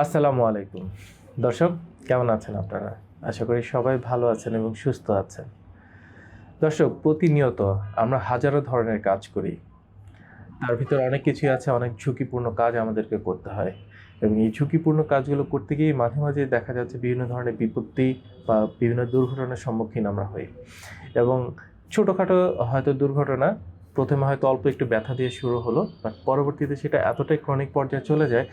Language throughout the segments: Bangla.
আসসালামু আলাইকুম। দর্শক, কেমন আছেন আপনারা? আশা করি সবাই ভালো আছেন এবং সুস্থ আছেন। দর্শক, প্রতিনিয়ত আমরা হাজারো ধরনের কাজ করি। তার ভিতরে অনেক কিছুই আছে, অনেক ঝুঁকিপূর্ণ কাজ আমাদেরকে করতে হয়। এবং এই ঝুঁকিপূর্ণ কাজগুলো করতে গিয়ে মাঝে মাঝে দেখা যাচ্ছে বিভিন্ন ধরনের বিপত্তি বা বিভিন্ন দুর্ঘটনার সম্মুখীন আমরা হই। এবং ছোটোখাটো হয়তো দুর্ঘটনা, প্রথমে হয়তো অল্প একটু ব্যথা দিয়ে শুরু হলো, বাট পরবর্তীতে সেটা এতটাই ক্রনিক পর্যায়ে চলে যায়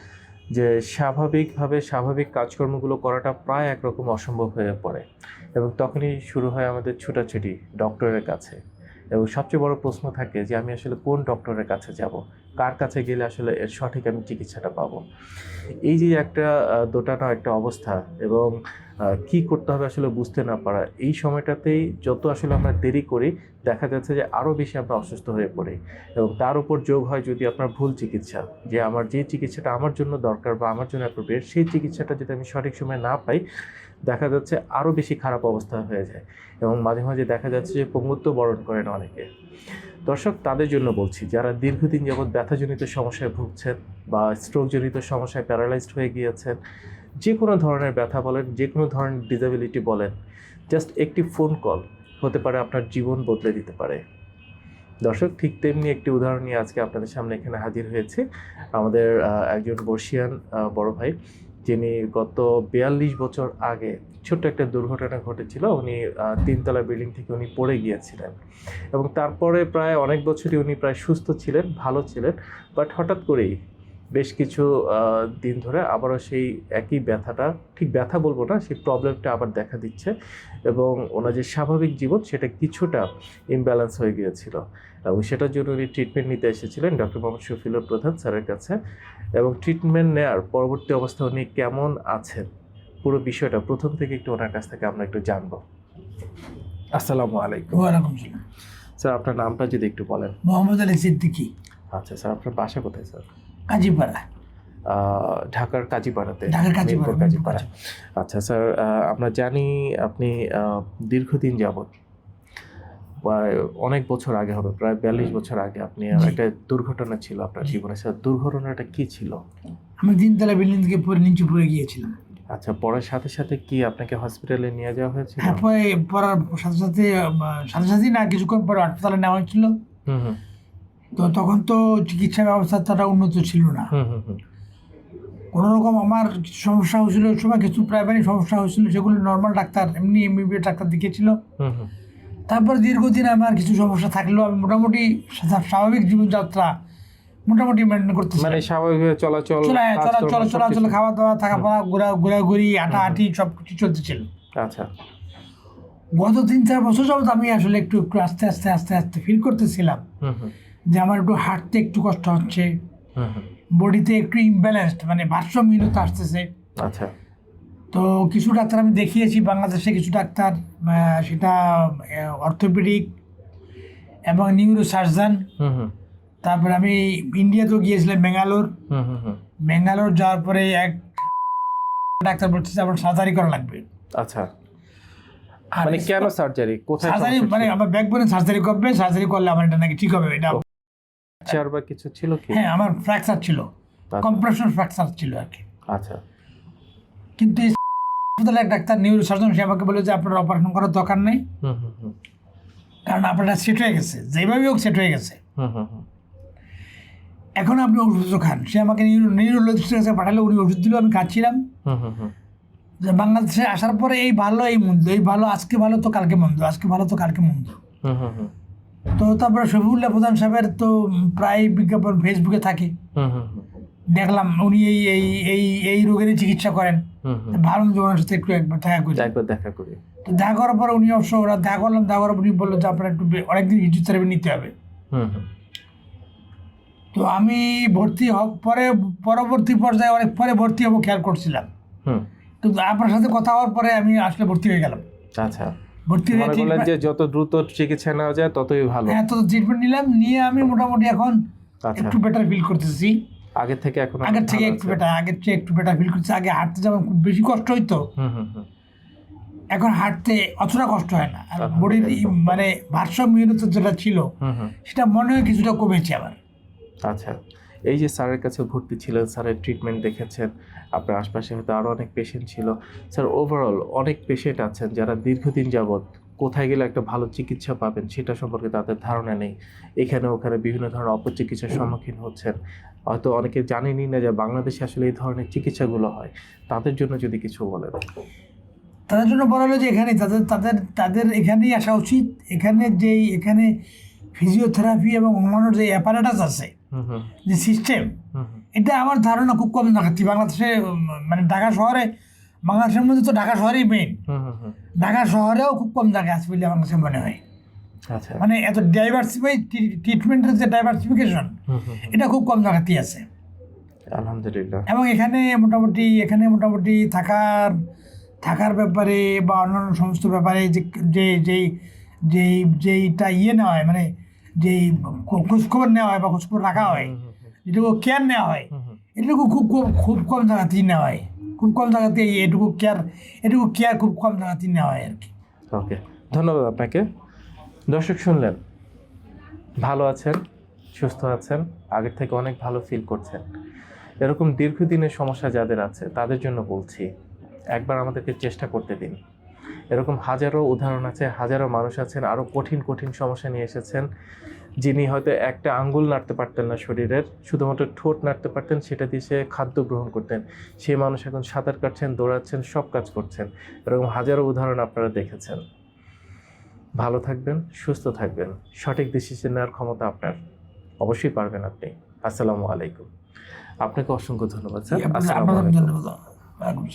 যে স্বাভাবিকভাবে স্বাভাবিক কাজকর্মগুলো করাটা প্রায় একরকম অসম্ভব হয়ে পড়ে। এবং তখনই শুরু হয় আমাদের ছুটাছুটি ডক্টরের কাছে। এবং সবচেয়ে বড় প্রশ্ন থাকে যে আমি আসলে কোন ডক্টরের কাছে যাব? কার কাছে গেলে আসলে এর সঠিক আমি চিকিৎসাটা পাবো? এই যে একটা দোটানো একটা অবস্থা এবং কি করতে হবে আসলে বুঝতে না পারা, এই সময়টাতেই যত আসলে আমরা দেরি করি, দেখা যাচ্ছে যে আরও বেশি আমরা অসুস্থ হয়ে পড়ি। এবং তার উপর যোগ হয় যদি আপনার ভুল চিকিৎসা, যে আমার যে চিকিৎসাটা আমার জন্য দরকার বা আমার জন্য অ্যাপ্রোপ্রিয়েট সেই চিকিৎসাটা যদি আমি সঠিক সময় না পাই, দেখা যাচ্ছে আরও বেশি খারাপ অবস্থা হয়ে যায়। এবং মাঝে মাঝে দেখা যাচ্ছে যে পঙ্গুত্ব বরণ করেন অনেকে। দর্শক, তাদের জন্য বলছি, যারা দীর্ঘদিন যাবৎ ব্যথাজনিত সমস্যায় ভুগছেন বা স্ট্রোকজনিত সমস্যায় প্যারালাইজড হয়ে গিয়েছেন যে কোনো ধরনের ব্যথা বলেন, যে কোনো ধরনের ডিসেবিলিটি বলেন জাস্ট একটি ফোন কল হতে পারে, আপনার জীবন বদলে দিতে পারে। দর্শক, ঠিক তেমনি একটি উদাহরণ নিয়ে আজকে আপনাদের সামনে এখানে হাজির হয়েছে। আমাদের একজন বর্ষিয়ান বড় ভাই, যিনি গত বিয়াল্লিশ বছর আগে ছোট্ট একটা দুর্ঘটনা ঘটেছিল। উনি তিনতলা বিল্ডিং থেকে উনি পড়ে গিয়েছিলেন এবং তারপরে প্রায় অনেক বছরই উনি প্রায় সুস্থ ছিলেন, ভালো ছিলেন। বাট হঠাৎ করেই বেশ কিছু দিন ধরে আবারও সেই একই ব্যথাটা ঠিক ব্যথা বলব না সেই প্রবলেমটা আবার দেখা দিচ্ছে এবং ওনার যে স্বাভাবিক জীবন সেটা কিছুটা ইমব্যালেন্স হয়ে গিয়েছিল। এবং সেটার জন্য উনি ট্রিটমেন্ট নিতে এসেছিলেন ডক্টর মোহাম্মদ শফিলুর প্রধান স্যারের কাছে এবং ট্রিটমেন্ট নেওয়ার পরবর্তী অবস্থা উনি কেমন আছেন? পুরো বিষয়টা প্রথম থেকে একটু ওনার কাছ থেকে আমরা একটু জানব। আসসালামু আলাইকুম। ওয়ালাইকুম স্যার আপনার নামটা যদি একটু বলেন। মোহাম্মদ আলী সিদ্দিকি। আচ্ছা স্যার আপনার বাসা কোথায় স্যার? কাজীপাড়া। ঢাকার কাজীপাড়াতে। ঢাকার কাজীপাড়া কাজীপাড়া। আচ্ছা স্যার আমরা জানি আপনি দীর্ঘদিন প্রায় অনেক বছর আগে হবে প্রায় বিয়াল্লিশ বছর আগে আপনি একটা দুর্ঘটনা ছিল আপনার জীবনে। স্যার দুর্ঘটনাটা কি ছিল? আমি তিনতলা বিল্ডিং থেকে পরে নিচে পড়ে গিয়েছিলাম। আচ্ছা পড়ার সাথে সাথে কি আপনাকে হসপিটালে নিয়ে যাওয়া হয়েছিল? হ্যাঁ পরে পড়ার সাথে সাথে সাথে সাথে না কিছুক্ষণ পরে হাসপাতালে নেওয়া হয়েছিল। হুম হুম। তো তখন তো চিকিৎসা ব্যবস্থা তারা উন্নত ছিল না। কোনো রকম আমার কিছু সমস্যা হয়েছিল ওই সময় কিছু প্রাইমারি সমস্যা হয়েছিল সেগুলো নর্মাল ডাক্তার এমনি এমবিবিএস ডাক্তার দেখিয়েছিল। তারপর দীর্ঘদিন আমার কিছু সমস্যা থাকলেও আমি মোটামুটি স্বাভাবিক জীবনযাত্রা মোটামুটি মেনটেন করতে মানে স্বাভাবিকভাবে চলাচল চলা চলা চলা চলাচল খাওয়া দাওয়া থাকা পাওয়া ঘোরা ঘোরাঘুরি হাঁটাহাঁটি সব কিছু চলতেছিল। আচ্ছা। গত তিন চার বছর যাবত আমি আসলে একটু একটু আস্তে আস্তে আস্তে আস্তে ফিল করতেছিলাম। যে আমার একটু হাঁটতে একটু কষ্ট হচ্ছে। বডিতে একটু ইমব্যালেন্সড মানে ভারসাম্যহীনতা আসতেছে। আচ্ছা। তো কিছু ডাক্তার আমি দেখিয়েছি বাংলাদেশে কিছু ডাক্তার সেটা অর্থোপেডিক এবং নিউরো সার্জন তারপরে আমি ইন্ডিয়াতেও গিয়েছিলাম ব্যাঙ্গালোর। ব্যাঙ্গালোর যাওয়ার পরে এক ডাক্তার বলছে যে আপনার সার্জারি করা লাগবে। আচ্ছা। আর মানে কেন সার্জারি কোথায় সার্জারি মানে? আমার ব্যাকবোনে সার্জারি করবে সার্জারি করলে আমার এটা নাকি ঠিক হবে এটা চেয়ার বা কিছু ছিল কি? হ্যাঁ আমার ফ্র্যাকচার ছিল। কম্প্রেশন ফ্র্যাকচার ছিল আর কি। আচ্ছা। কিন্তু এই হাসপাতালে এক ডাক্তার নিউরো সার্জন সে আমাকে বলে যে আপনার অপারেশন করার দরকার নেই। কারণ আপনারটা সেট হয়ে গেছে। যেভাবে হোক সেট হয়ে গেছে। এখন আপনি ওষুধ খান। সে আমাকে নিউরোলজিস্টের কাছে পাঠালে উনি ওষুধ দিল আমি খাচ্ছিলাম। যে বাংলাদেশে আসার পরে এই ভালো এই মন্দ এই ভালো আজকে ভালো তো কালকে মন্দ আজকে ভালো তো কালকে মন্দ। তো তারপরে শফিউল্লাহ প্রধান সাহেবের তো প্রায় বিজ্ঞাপন ফেসবুকে থাকে। দেখলাম উনি এই এই এই এই রোগেরই চিকিৎসা করেন। ভালো জনের সাথে একটু একবার দেখা করি। একবার দেখা করি। তো দেখা করার পরে উনি অবশ্য ওরা দেখা করলাম দেখা করার পর উনি বলল যে আপনার একটু অনেকদিন ফিজিওথেরাপি নিতে হবে। তো আমি ভর্তি হব পরে পরবর্তী পর্যায়ে অনেক পরে ভর্তি হব খেয়াল করছিলাম। কিন্তু আপনার সাথে কথা হওয়ার পরে আমি আসলে ভর্তি হয়ে গেলাম। আচ্ছা। ভর্তি যে যত দ্রুত চিকিৎসা নেওয়া যায় ততই ভালো। হ্যাঁ ট্রিটমেন্ট নিলাম নিয়ে আমি মোটামুটি এখন আচ্ছা। একটু বেটার ফিল করতেছি। আগে থেকে এখন আগের থেকে একটু। বেটার আগের থেকে একটু বেটার ফিল করছি আগে হাঁটতে যেমন খুব বেশি কষ্ট হইতো এখন হাঁটতে অতটা কষ্ট হয় না। আর বডির একদম। মানে ভারসাম্যহীনতা যেটা ছিল সেটা মনে হয় কিছুটা কমেছে আবার। আচ্ছা। এই যে স্যারের কাছে ভর্তি ছিলেন, স্যারের ট্রিটমেন্ট দেখেছেন, আপনার আশপাশে হয়তো আরও অনেক পেশেন্ট ছিল। স্যার ওভারঅল অনেক পেশেন্ট আছেন যারা দীর্ঘদিন যাবৎ কোথায় গেলে একটা ভালো চিকিৎসা পাবেন সেটা সম্পর্কে তাদের ধারণা নেই। এখানে ওখানে বিভিন্ন ধরনের অপচিকিৎসার সম্মুখীন হচ্ছেন। হয়তো অনেকে জানেনই না যে বাংলাদেশে আসলে এই ধরনের চিকিৎসাগুলো হয়। তাদের জন্য যদি কিছু বলেন। তাদের জন্য বলা হলো যে এখানে তাদের তাদের তাদের এখানেই আসা উচিত। এখানে যেই, এখানে ফিজিওথেরাপি এবং অন্যান্য যে অ্যাপারেটাস আছে যে সিস্টেম এটা আমার ধারণা খুব কম দেখাচ্ছি বাংলাদেশে মানে ঢাকা শহরে বাংলাদেশের মধ্যে তো ঢাকা শহরেই মেইন ঢাকা শহরেও খুব কম জায়গায় আছে বলে আমার কাছে মনে হয়। আচ্ছা। মানে এত ডাইভার্সিফাই ট্রিটমেন্টের যে ডাইভার্সিফিকেশন এটা খুব কম জায়গাতেই আছে। আলহামদুলিল্লাহ। এবং এখানে মোটামুটি এখানে মোটামুটি থাকার থাকার ব্যাপারে বা অন্যান্য সমস্ত ব্যাপারে যে যে যেই যেই যেইটা ইয়ে নেওয়া হয় মানে খো- খোঁজখবর নেওয়া হয় বা খোঁজখবর রাখা হয় যেটুকু কেয়ার নেওয়া হয়। এটুকু খুব খুব খুব কম জায়গাতেই নেওয়া হয়। খুব কম জায়গাতে এটুকু কেয়ার এটুকু কেয়ার খুব কম জায়গাতেই নেওয়া হয় আর কি। ওকে ধন্যবাদ আপনাকে। দর্শক শুনলেন ভালো আছেন সুস্থ আছেন আগের থেকে অনেক ভালো ফিল করছেন। এরকম দীর্ঘদিনের সমস্যা যাদের আছে তাদের জন্য বলছি একবার আমাদেরকে চেষ্টা করতে দিন। এরকম হাজারো উদাহরণ আছে হাজারো মানুষ আছেন আরও কঠিন কঠিন সমস্যা নিয়ে এসেছেন যিনি হয়তো একটা আঙ্গুল নাড়তে পারতেন না শরীরের শুধুমাত্র ঠোঁট নাড়তে পারতেন সেটা দিয়ে সে খাদ্য গ্রহণ করতেন। সেই মানুষ এখন সাঁতার কাটছেন দৌড়াচ্ছেন সব কাজ করছেন। এরকম হাজারো উদাহরণ আপনারা দেখেছেন। ভালো থাকবেন সুস্থ থাকবেন সঠিক ডিসিশন নেওয়ার ক্ষমতা আপনার। অবশ্যই পারবেন আপনি। আসসালামু আলাইকুম। আপনাকে অসংখ্য ধন্যবাদ স্যার। আসসালামু আলাইকুম।